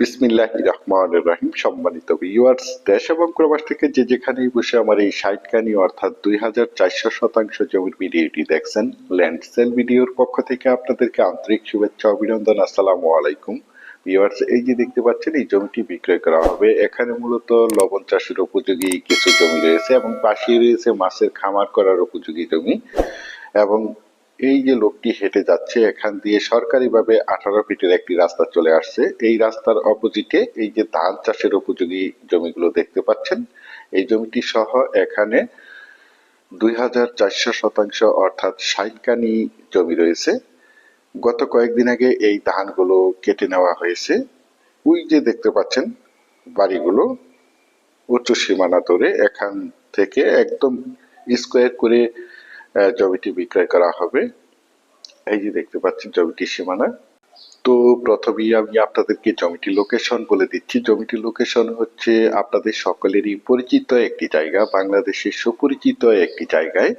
বিসমিল্লাহ রহমান রাহিম। সম্মানিত ভিউয়ার্স দেশ এবং প্রবাস থেকে যে যেখানেই বসে আমার এই সাইটকানি অর্থাৎ দুই হাজার চারশো শতাংশ জমির ভিডিওটি দেখছেন ল্যান্ড সেল ভিডিওর পক্ষ থেকে আপনাদেরকে আন্তরিক শুভেচ্ছা, অভিনন্দন, আসসালামু আলাইকুম। ভিউয়ার্স এই যে দেখতে পাচ্ছেন, এই জমিটি বিক্রয় করা হবে। এখানে মূলত লবণ চাষের উপযোগী কিছু জমি রয়েছে এবং পাশে রয়েছে মাছের খামার করার উপযোগী জমি। এবং এই যে লোকটি হেঁটে যাচ্ছে, এখান দিয়ে সরকারিভাবে আঠারো ফিটের একটি রাস্তা চলে আসছে। এই রাস্তার অপোজিটে এই যে ধান চাষের উপযোগী জমিগুলো দেখতে পাচ্ছেন। এই জমিটি সহ এখানে দুই হাজার চারশো শতাংশ অর্থাৎ ষাটকানি জমি রয়েছে। গত কয়েকদিন আগে এই ধানগুলো কেটে নেওয়া হয়েছে। ওই যে দেখতে পাচ্ছেন বাড়িগুলো উচ্চ সীমানা ধরে এখান থেকে একদম স্কোয়ার করে জমিটি বিক্রয় করা হবে। এই যে দেখতে পাচ্ছেন জমিটির সীমানা। তো প্রথমেই আমি আপনাদেরকে জমিটির লোকেশন বলে দিচ্ছি। জমিটির লোকেশন হচ্ছে আপনাদের সকলেরই পরিচিত একটি জায়গা, বাংলাদেশের সুপরিচিত একটি জায়গায়।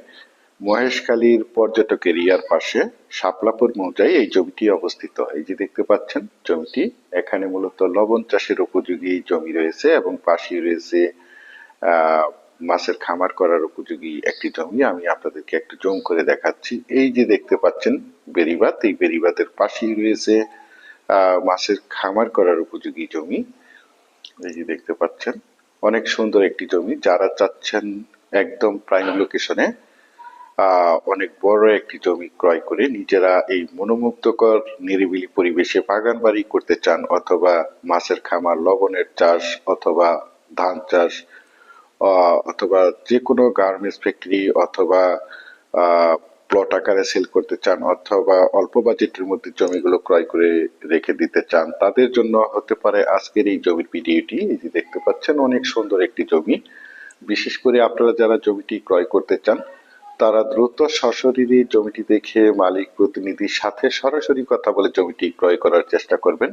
মহেশখালীর পর্যটক এরিয়ার পাশে শাপলাপুর মৌজায় এই জমিটি অবস্থিত। এই যে দেখতে পাচ্ছেন জমিটি, এখানে মূলত লবণ চাষের উপযোগী জমি রয়েছে এবং পাশেই রয়েছে, আহ মাছের খামার করার উপযোগী একটি জমি আমি আপনাদেরকে একটু জম করে দেখাচ্ছি। এই যে দেখতে পাচ্ছেন বেরিবাদ এই বেরিবাদের পাশেই রয়েছে মাছের খামার করার উপযোগী জমি। এই যে দেখতে পাচ্ছেন, অনেক সুন্দর একটি জমি। যারা চাচ্ছেন একদম প্রাইম লোকেশনে অনেক বড় একটি জমি ক্রয় করে নিজেরা এই মনোমুগ্ধকর, নিরিবিলি পরিবেশে বাগান বাড়ি করতে চান, অথবা মাছের খামার, লবণের চাষ, অথবা ধান চাষ অথবা যে কোনো গার্মেন্টস ফ্যাক্টরি অথবা প্লট আকারে সেল করতে চান অথবা অল্প বাজেটের মধ্যে জমিগুলো ক্রয় করে রেখে দিতে চান, তাদের জন্য হতে পারে আজকের এই জমির ভিডিওটি। এই যে দেখতে পাচ্ছেন, অনেক সুন্দর একটি জমি। বিশেষ করে আপনারা যারা জমিটি ক্রয় করতে চান, তারা দ্রুত সশরীরে জমিটি দেখে মালিক প্রতিনিধির সাথে সরাসরি কথা বলে জমিটি ক্রয় করার চেষ্টা করবেন।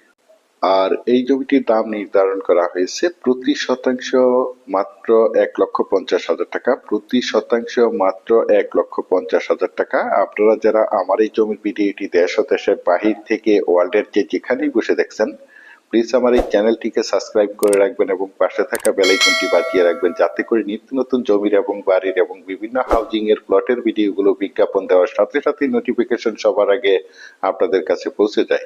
আর এই জমিটির দাম নির্ধারণ করা হয়েছে প্রতি শতাংশ মাত্র এক লক্ষ পঞ্চাশ হাজার টাকা। প্রতি শতাংশ মাত্র এক লক্ষ পঞ্চাশ হাজার টাকা। আপনারা যারা আমার এই জমির ভিডিওটি দেশ ও দেশের বাহির থেকে ওয়ার্ল্ডের যে যেখানেই বসে দেখছেন প্লিজ আমার এই চ্যানেলটিকে সাবস্ক্রাইব করে রাখবেন এবং পাশে থাকা বেলাইকনটি বাজিয়ে রাখবেন যাতে করে নিত্য নতুন জমির এবং বাড়ির এবং বিভিন্ন হাউজিং এর প্লটের ভিডিওগুলো বিজ্ঞাপন দেওয়ার সাথে সাথে নোটিফিকেশন সবার আগে আপনাদের কাছে পৌঁছে যায়।